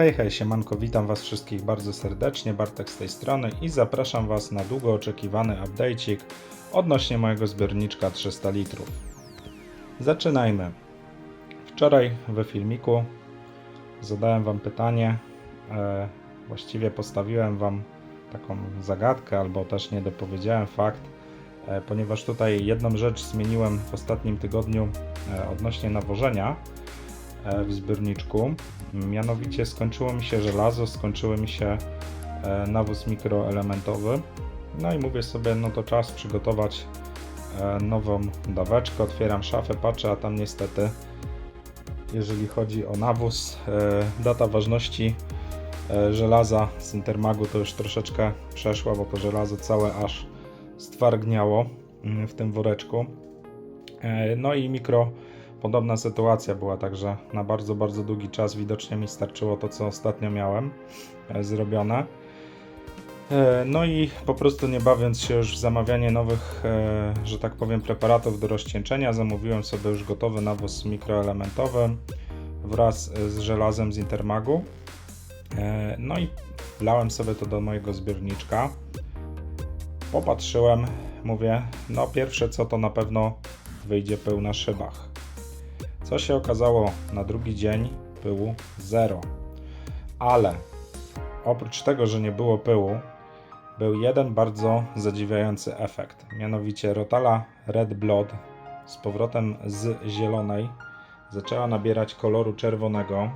Hej, hej, siemanko, witam Was wszystkich bardzo serdecznie, Bartek z tej strony i zapraszam Was na długo oczekiwany update'ik odnośnie mojego zbiorniczka 300 litrów. Zaczynajmy. Wczoraj we filmiku zadałem Wam pytanie, e, właściwie postawiłem Wam taką zagadkę, albo też nie dopowiedziałem fakt, e, ponieważ tutaj jedną rzecz zmieniłem w ostatnim tygodniu e, odnośnie nawożenia w zbiorniczku. Mianowicie skończyło mi się żelazo, skończyły mi się e, nawóz mikroelementowy. No i mówię sobie, no to czas przygotować e, nową daweczkę. Otwieram szafę, patrzę, a tam niestety, jeżeli chodzi o nawóz, e, data ważności e, żelaza z Intermagu to już troszeczkę przeszła, bo to żelazo całe aż stwargniało mm, w tym woreczku. E, No i mikro podobna sytuacja była, także na bardzo, bardzo długi czas widocznie mi starczyło to, co ostatnio miałem e, zrobione. E, No i po prostu nie bawiąc się już w zamawianie nowych, e, że tak powiem, preparatów do rozcieńczenia, zamówiłem sobie już gotowy nawóz mikroelementowy wraz z żelazem z Intermagu. No i wlałem sobie to do mojego zbiorniczka. Popatrzyłem, mówię, no pierwsze co to na pewno wyjdzie pył na szybach. Co się okazało na drugi dzień? Pyłu zero. Ale oprócz tego, że nie było pyłu, był jeden bardzo zadziwiający efekt. Mianowicie rotala Red Blood z powrotem z zielonej zaczęła nabierać koloru czerwonego.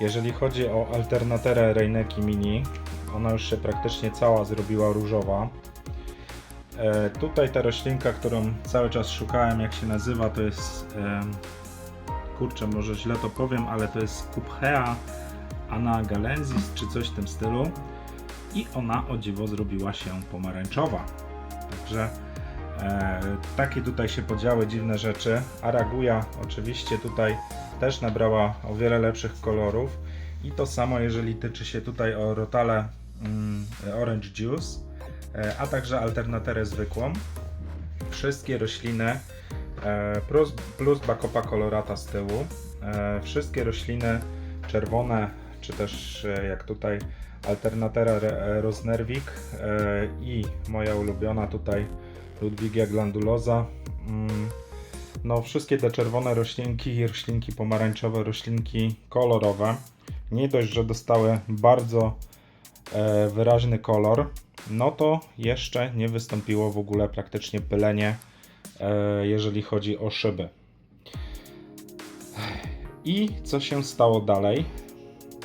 Jeżeli chodzi o alternaterę Reineki Mini, ona już się praktycznie cała zrobiła różowa. E, tutaj ta roślinka, którą cały czas szukałem, jak się nazywa, to jest. Kurczę, może źle to powiem, ale to jest Cuphea anagalensis czy coś w tym stylu. I ona o dziwo zrobiła się pomarańczowa. Także e, takie tutaj się podziały dziwne rzeczy. Araguja oczywiście tutaj też nabrała o wiele lepszych kolorów. I to samo, jeżeli tyczy się tutaj o rotale mm, Orange Juice a także alternaterę zwykłą. Wszystkie rośliny e, plus, plus Bacopa colorata z tyłu. E, Wszystkie rośliny czerwone, czy też e, jak tutaj alternatera e, i moja ulubiona tutaj Ludwigia glandulosa. Mm, No, wszystkie te czerwone roślinki, roślinki pomarańczowe, roślinki kolorowe. Nie dość, że dostały bardzo e, wyraźny kolor, no to jeszcze nie wystąpiło w ogóle praktycznie pylenie, e, jeżeli chodzi o szyby. I co się stało dalej?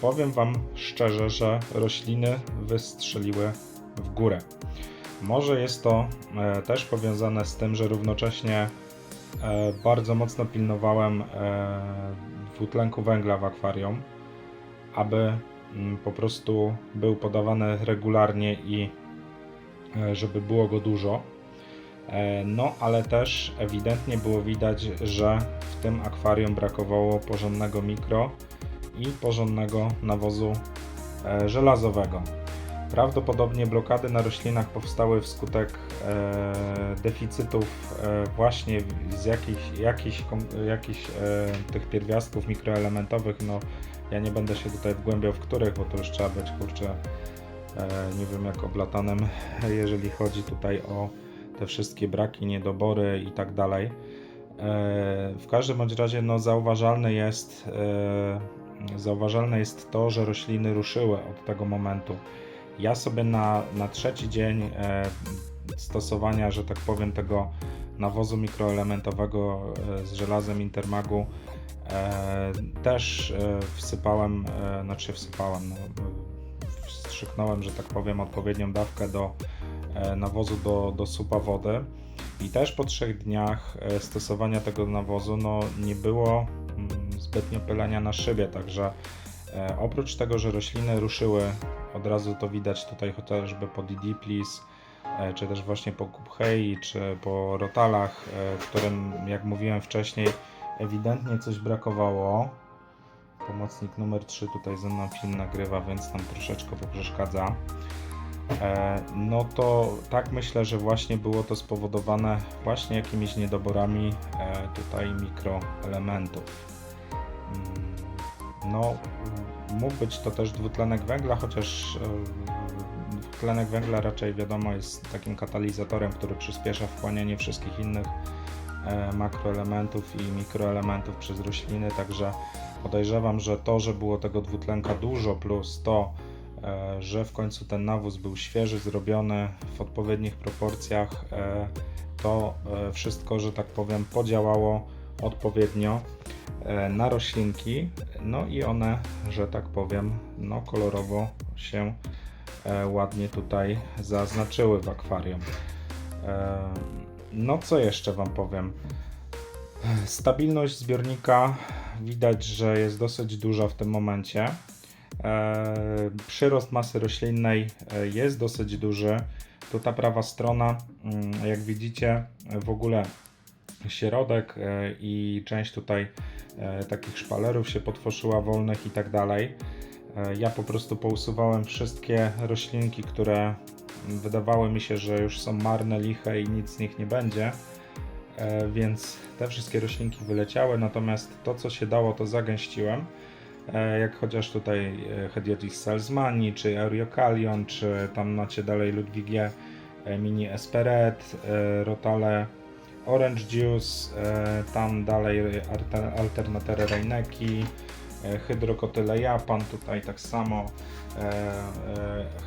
Powiem Wam szczerze, że rośliny wystrzeliły w górę. Może jest to e, też powiązane z tym, że równocześnie e, bardzo mocno pilnowałem dwutlenku węgla w akwarium, aby po prostu był podawany regularnie i e, żeby było go dużo. E, No, ale też ewidentnie było widać, że w tym akwarium brakowało porządnego mikro i porządnego nawozu e, żelazowego. Prawdopodobnie blokady na roślinach powstały wskutek deficytów właśnie z jakichś, jakichś e, tych pierwiastków mikroelementowych. No, ja nie będę się tutaj wgłębiał w których, bo to już trzeba być kurczę, e, nie wiem jak oblatanym, jeżeli chodzi tutaj o te wszystkie braki, niedobory i tak dalej. E, W każdym bądź razie no, zauważalne, jest, e, zauważalne jest to, że rośliny ruszyły od tego momentu. Ja sobie na, na trzeci dzień stosowania, że tak powiem, tego nawozu mikroelementowego z żelazem Intermagu też e, wsypałem, e, znaczy wsypałem, no, wstrzyknąłem, że tak powiem, odpowiednią dawkę do e, nawozu do, do supa wody. I też po trzech dniach e, stosowania tego nawozu no, nie było mm, zbytnio pylenia na szybie, także e, oprócz tego, że rośliny ruszyły, od razu to widać tutaj chociażby po Didiplis, e, czy też właśnie po Kuphei, czy po Rotalach, e, którym, jak mówiłem wcześniej, ewidentnie coś brakowało. Pomocnik numer 3 tutaj ze mną film nagrywa, więc nam troszeczkę poprzeszkadza. E, no to tak myślę, że właśnie było to spowodowane właśnie jakimiś niedoborami e, tutaj mikroelementów. Mm, no, mógł być to też dwutlenek węgla, chociaż e, dwutlenek węgla raczej wiadomo jest takim katalizatorem, który przyspiesza wchłanianie wszystkich innych makroelementów i mikroelementów przez rośliny, także podejrzewam, że to, że było tego dwutlenka dużo, plus to, e, że w końcu ten nawóz był świeży, zrobiony w odpowiednich proporcjach, e, to e, wszystko, że tak powiem, podziałało odpowiednio e, na roślinki, no i one, że tak powiem, no kolorowo się e, ładnie tutaj zaznaczyły w akwarium. No co jeszcze Wam powiem? Stabilność zbiornika widać, że jest dosyć duża w tym momencie. E, Przyrost masy roślinnej e, jest dosyć duży. Tu ta prawa strona, mm, jak widzicie, w ogóle środek e, i część tutaj takich szpalerów się potworzyła wolnych i tak dalej. Ja po prostu pousuwałem wszystkie roślinki, które wydawały mi się, że już są marne, liche i nic z nich nie będzie. E, Więc te wszystkie roślinki wyleciały, natomiast to co się dało to zagęściłem. E, Jak chociaż tutaj e, Hediotis salzmani, czy Euriocalion, czy tam macie dalej Ludwigie Mini Esperet, Rotale Orange Juice, tam dalej Alternatere Reineki, Hydrokotyle Japan, tutaj tak samo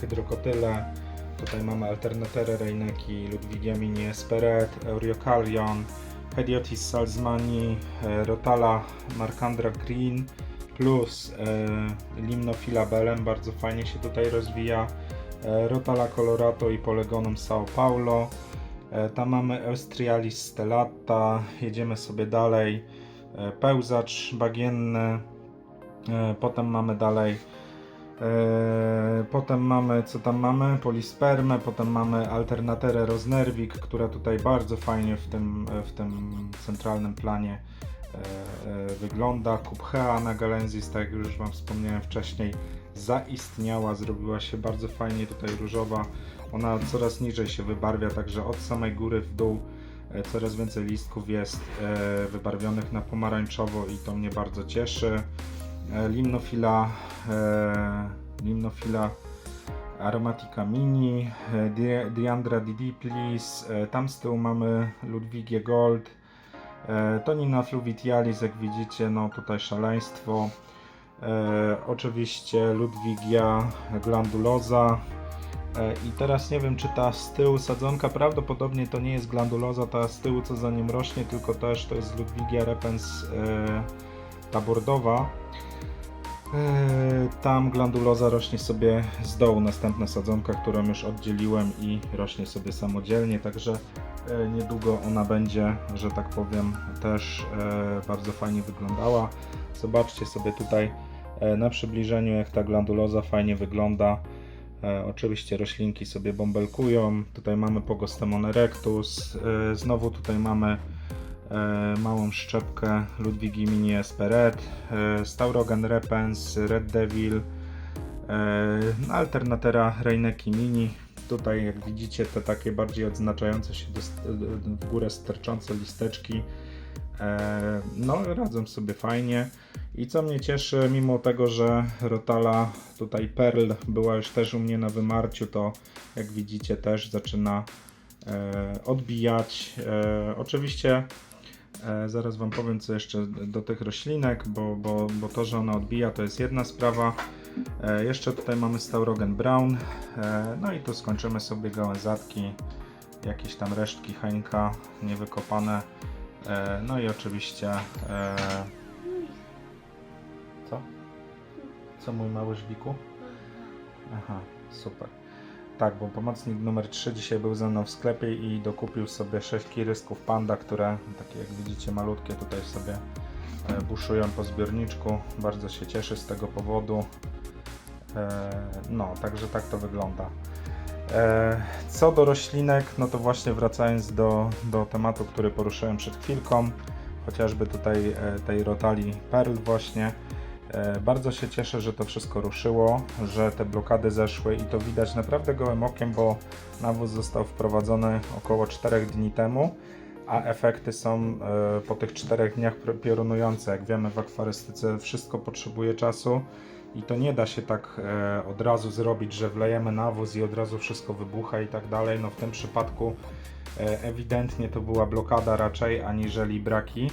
Hydrokotyle, tutaj mamy Alternatere Reineki, Ludwigia Mini Esperet, Euriocalion, Hediotis salzmani, e, Rotala Markandra Green, plus e, Limnophila Belem, bardzo fajnie się tutaj rozwija, e, Rotala Colorato i Polegonum Sao Paulo, Tam mamy Austrialis stellata, jedziemy sobie dalej. Pełzacz bagienny, potem mamy dalej. E, Potem mamy, co tam mamy? Polispermę, potem mamy Alternaterę Rosnerwik, która tutaj bardzo fajnie w tym, w tym centralnym planie e, e, wygląda. Kubhea Nagalensis, tak jak już Wam wspomniałem wcześniej, zaistniała, zrobiła się bardzo fajnie tutaj różowa. Ona coraz niżej się wybarwia, także od samej góry w dół e, coraz więcej listków jest e, wybarwionych na pomarańczowo i to mnie bardzo cieszy. E, Limnofila, e, Limnofila Aromatica Mini, e, Di- Diandra Didiplis, e, tam z tyłu mamy Ludwigie Gold, Tonina Fluvitialis, jak widzicie, no tutaj szaleństwo. Oczywiście Ludwigia glandulosa. I teraz nie wiem, czy ta z tyłu sadzonka, prawdopodobnie to nie jest glanduloza, ta z tyłu co za nim rośnie, tylko też to jest Ludwigia repens e, ta bordowa. E, tam glanduloza rośnie sobie z dołu, następna sadzonka, którą już oddzieliłem i rośnie sobie samodzielnie, także e, niedługo ona będzie, że tak powiem, też e, bardzo fajnie wyglądała. Zobaczcie sobie tutaj na przybliżeniu, jak ta glanduloza fajnie wygląda. Oczywiście roślinki sobie bąbelkują. Tutaj mamy Pogostemon erectus. E, znowu tutaj mamy małą szczepkę Ludwigi Mini Esperet, e, Staurogan Repens, Red Devil, e, no, Alternatera Reineki Mini. Tutaj jak widzicie te takie bardziej odznaczające się w górę sterczące listeczki E, No, radzą sobie fajnie. I co mnie cieszy, mimo tego, że Rotala tutaj Pearl była już też u mnie na wymarciu, to jak widzicie też zaczyna e, odbijać. E, oczywiście e, zaraz Wam powiem co jeszcze do tych roślinek, bo, bo, bo to, że ona odbija to jest jedna sprawa. E, jeszcze tutaj mamy Staurogen Brown. E, no i tu skończymy sobie gałęzatki, jakieś tam resztki Henka niewykopane. E, No i oczywiście. E, co? Co mój mały żbiku? Aha, super. Tak, bo pomocnik numer 3 dzisiaj był ze mną w sklepie i dokupił sobie 6 kirysków panda, które takie jak widzicie malutkie tutaj sobie e, buszują po zbiorniczku. Bardzo się cieszę z tego powodu. E, No, także tak to wygląda. E, Co do roślinek, no to właśnie wracając do, do tematu, który poruszyłem przed chwilką, chociażby tutaj tej rotali Pearl właśnie. E, Bardzo się cieszę, że to wszystko ruszyło, że te blokady zeszły i to widać naprawdę gołym okiem, bo nawóz został wprowadzony około 4 dni temu, a efekty są e, po tych czterech dniach pr- piorunujące. Jak wiemy w akwarystyce wszystko potrzebuje czasu i to nie da się tak e, od razu zrobić, że wlejemy nawóz i od razu wszystko wybucha i tak dalej. No w tym przypadku ewidentnie to była blokada raczej aniżeli braki.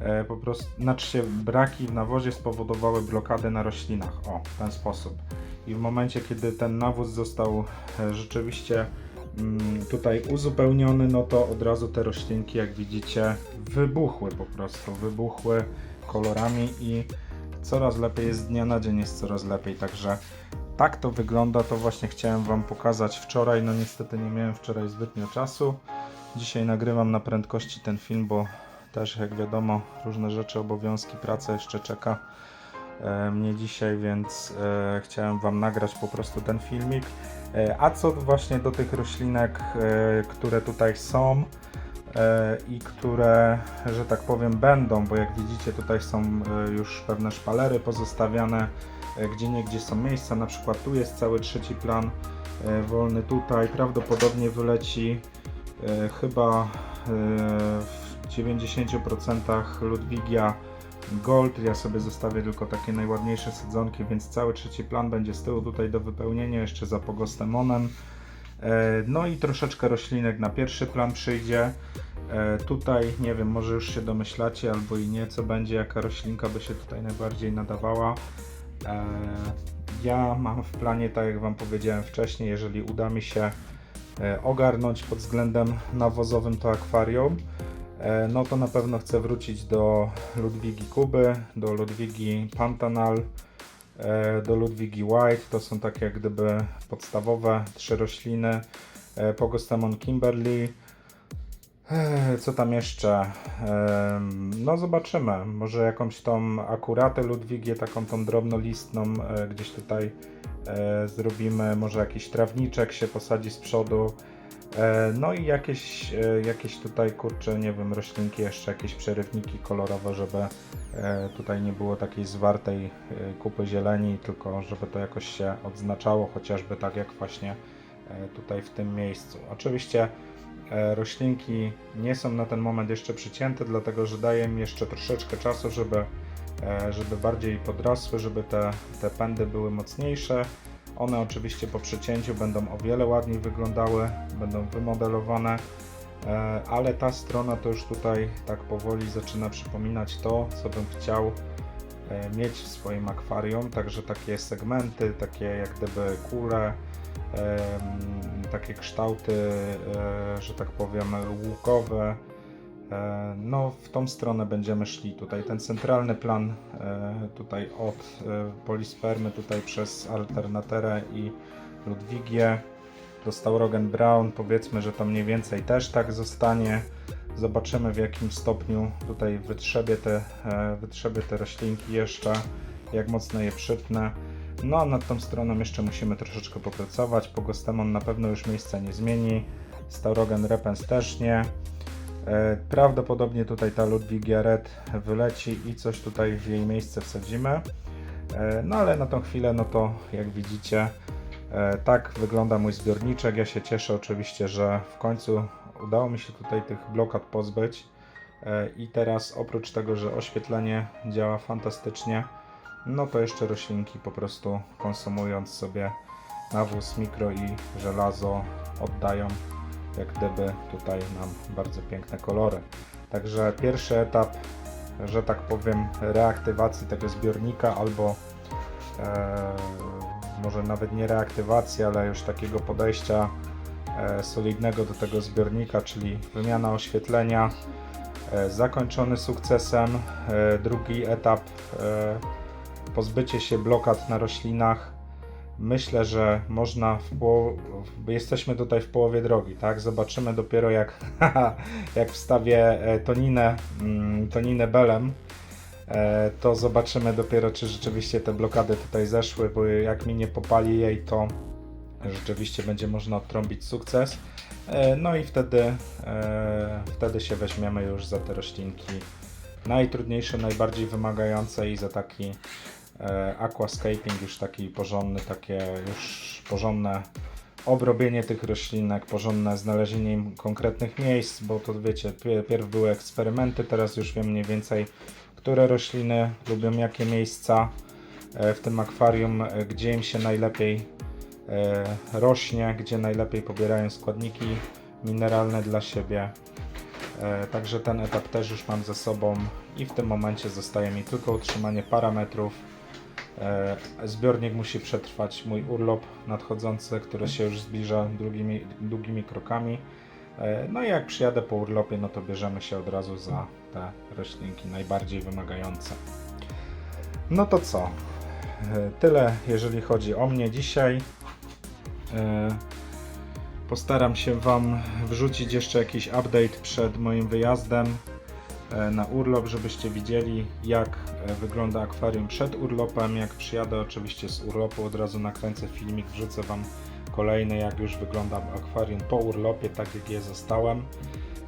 E, po prostu, znaczy się braki w nawozie spowodowały blokadę na roślinach. O, w ten sposób. I w momencie, kiedy ten nawóz został e, rzeczywiście mm, tutaj uzupełniony, no to od razu te roślinki, jak widzicie, wybuchły po prostu, wybuchły kolorami i coraz lepiej jest z dnia na dzień, jest coraz lepiej, także tak to wygląda, to właśnie chciałem Wam pokazać. Wczoraj, no niestety nie miałem wczoraj zbytnio czasu, dzisiaj nagrywam na prędkości ten film, bo też jak wiadomo różne rzeczy, obowiązki, praca jeszcze czeka e, mnie dzisiaj, więc e, chciałem Wam nagrać po prostu ten filmik. E, a co właśnie do tych roślinek, które tutaj są i które, że tak powiem, będą, bo jak widzicie tutaj są już pewne szpalery pozostawiane, gdzie niegdzie są miejsca, na przykład tu jest cały trzeci plan wolny tutaj, prawdopodobnie wyleci chyba w 90% Ludwigia Gold. Ja sobie zostawię tylko takie najładniejsze sadzonki, więc cały trzeci plan będzie z tyłu tutaj do wypełnienia, jeszcze za pogostemonem. E, No i troszeczkę roślinek na pierwszy plan przyjdzie. E, Tutaj nie wiem, może już się domyślacie albo i nie, co będzie, jaka roślinka by się tutaj najbardziej nadawała. E, Ja mam w planie, tak jak Wam powiedziałem wcześniej, jeżeli uda mi się ogarnąć pod względem nawozowym to akwarium, no to na pewno chcę wrócić do Ludwigi Kuby, do Ludwigi Pantanal, e, do Ludwigi White. To są takie jak gdyby podstawowe trzy rośliny. E, Pogostemon Kimberly. E, Co tam jeszcze? No zobaczymy. Może jakąś tą akuratę Ludwigię, taką tą drobnolistną e, gdzieś tutaj e, zrobimy. Może jakiś trawniczek się posadzi z przodu. E, No i jakieś, e, jakieś tutaj kurcze, nie wiem, roślinki, jeszcze jakieś przerywniki kolorowe, żeby e, tutaj nie było takiej zwartej kupy zieleni, tylko żeby to jakoś się odznaczało, chociażby tak jak właśnie tutaj w tym miejscu. Oczywiście roślinki nie są na ten moment jeszcze przycięte, dlatego że daję im jeszcze troszeczkę czasu, żeby, żeby bardziej podrasły, żeby te, te pędy były mocniejsze. One oczywiście po przecięciu będą o wiele ładniej wyglądały, będą wymodelowane, e, ale ta strona to już tutaj tak powoli zaczyna przypominać to, co bym chciał e, mieć w swoim akwarium. Także takie segmenty, takie jak gdyby kule, em, takie kształty, e, że tak powiem, łukowe. E, No, w tą stronę będziemy szli. Tutaj ten centralny plan, e, tutaj od e, Polispermy, tutaj przez Alternaterę i Ludwigię do Staurogen Brown. Powiedzmy, że to mniej więcej też tak zostanie. Zobaczymy w jakim stopniu tutaj wytrzebię te, e, wytrzebię te roślinki jeszcze, jak mocno je przytnę. No a nad tą stroną jeszcze musimy troszeczkę popracować. Pogostemon na pewno już miejsca nie zmieni. Staurogen Repens też nie. E, Prawdopodobnie tutaj ta Ludwigia Red wyleci i coś tutaj w jej miejsce wsadzimy. E, No ale na tą chwilę, no to jak widzicie, e, tak wygląda mój zbiorniczek. Ja się cieszę oczywiście, że w końcu udało mi się tutaj tych blokad pozbyć. I teraz oprócz tego, że oświetlenie działa fantastycznie, no to jeszcze roślinki po prostu konsumując sobie nawóz, mikro i żelazo oddają jak gdyby tutaj nam bardzo piękne kolory. Także pierwszy etap, że tak powiem, reaktywacji tego zbiornika albo e, może nawet nie reaktywacji, ale już takiego podejścia e, solidnego do tego zbiornika, czyli wymiana oświetlenia, e, zakończony sukcesem. E, drugi etap, e, pozbycie się blokad na roślinach. Myślę, że można w poł- w- jesteśmy tutaj w połowie drogi, tak? Zobaczymy dopiero jak, jak wstawię e, toninę, mm, toninę belem, e, to zobaczymy dopiero czy rzeczywiście te blokady tutaj zeszły, bo jak mi nie popali jej, to rzeczywiście będzie można odtrąbić sukces. E, No i wtedy, wtedy się weźmiemy już za te roślinki najtrudniejsze, najbardziej wymagające i za taki aquascaping już taki porządny, takie już porządne obrobienie tych roślinek, porządne znalezienie im konkretnych miejsc, bo to wiecie, pier- pierw były eksperymenty, teraz już wiem mniej więcej, które rośliny lubią jakie miejsca e, w tym akwarium, e, gdzie im się najlepiej e, rośnie, gdzie najlepiej pobierają składniki mineralne dla siebie. E, Także ten etap też już mam ze sobą i w tym momencie zostaje mi tylko utrzymanie parametrów. E, Zbiornik musi przetrwać mój urlop nadchodzący, który się już zbliża długimi, długimi krokami. E, No i jak przyjadę po urlopie, no to bierzemy się od razu za te roślinki najbardziej wymagające. No to co? E, Tyle jeżeli chodzi o mnie dzisiaj. Postaram się Wam wrzucić jeszcze jakiś update przed moim wyjazdem na urlop, żebyście widzieli jak e, wygląda akwarium przed urlopem. Jak przyjadę oczywiście z urlopu, od razu nakręcę filmik, wrzucę Wam kolejny jak już wygląda akwarium po urlopie, tak jak je zostałem.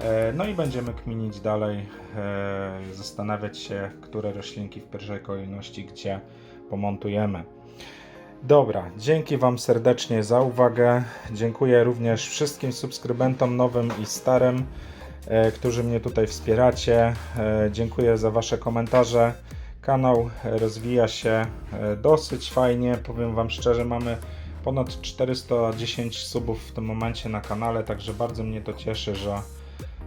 E, No i będziemy kminić dalej, e, zastanawiać się, które roślinki w pierwszej kolejności gdzie pomontujemy. Dobra, dzięki Wam serdecznie za uwagę. Dziękuję również wszystkim subskrybentom nowym i starym, e, którzy mnie tutaj wspieracie. E, dziękuję za Wasze komentarze. Kanał e, rozwija się e, dosyć fajnie. Powiem Wam szczerze, mamy ponad 410 subów w tym momencie na kanale, także bardzo mnie to cieszy, że,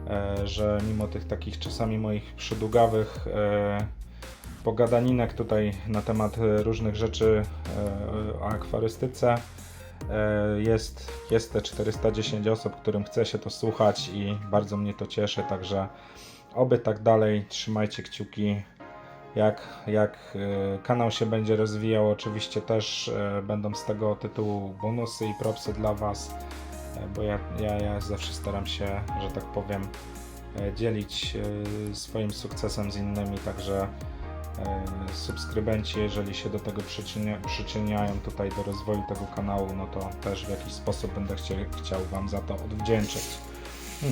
e, że mimo tych takich czasami moich przydługawych e, pogadaninek tutaj na temat e, różnych rzeczy e, o akwarystyce. E, Jest, jest te 410 osób, którym chce się to słuchać i bardzo mnie to cieszy, także oby tak dalej, trzymajcie kciuki. Jak, jak e, kanał się będzie rozwijał, oczywiście też e, będą z tego tytułu bonusy i propsy dla Was, bo ja, ja, ja zawsze staram się, że tak powiem, dzielić swoim sukcesem z innymi, także subskrybenci, jeżeli się do tego przyczynia, przyczyniają tutaj do rozwoju tego kanału, no to też w jakiś sposób będę chcie, chciał Wam za to odwdzięczyć.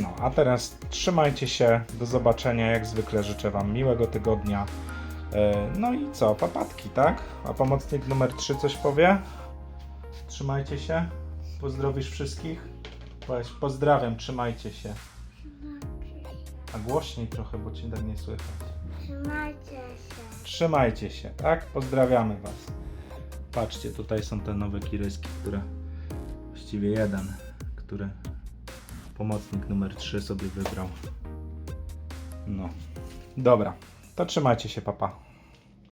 No, a teraz trzymajcie się, do zobaczenia, jak zwykle życzę Wam miłego tygodnia. E, No i co, papatki, tak? A pomocnik numer 3 coś powie? Trzymajcie się, pozdrowisz wszystkich? Powiedz, pozdrawiam, trzymajcie się. A głośniej trochę, bo Cię tak nie słychać. Trzymajcie. Trzymajcie się, tak? Pozdrawiamy Was. Patrzcie, tutaj są te nowe kiryski, które właściwie jeden, który pomocnik numer 3 sobie wybrał. No. Dobra, to trzymajcie się, papa.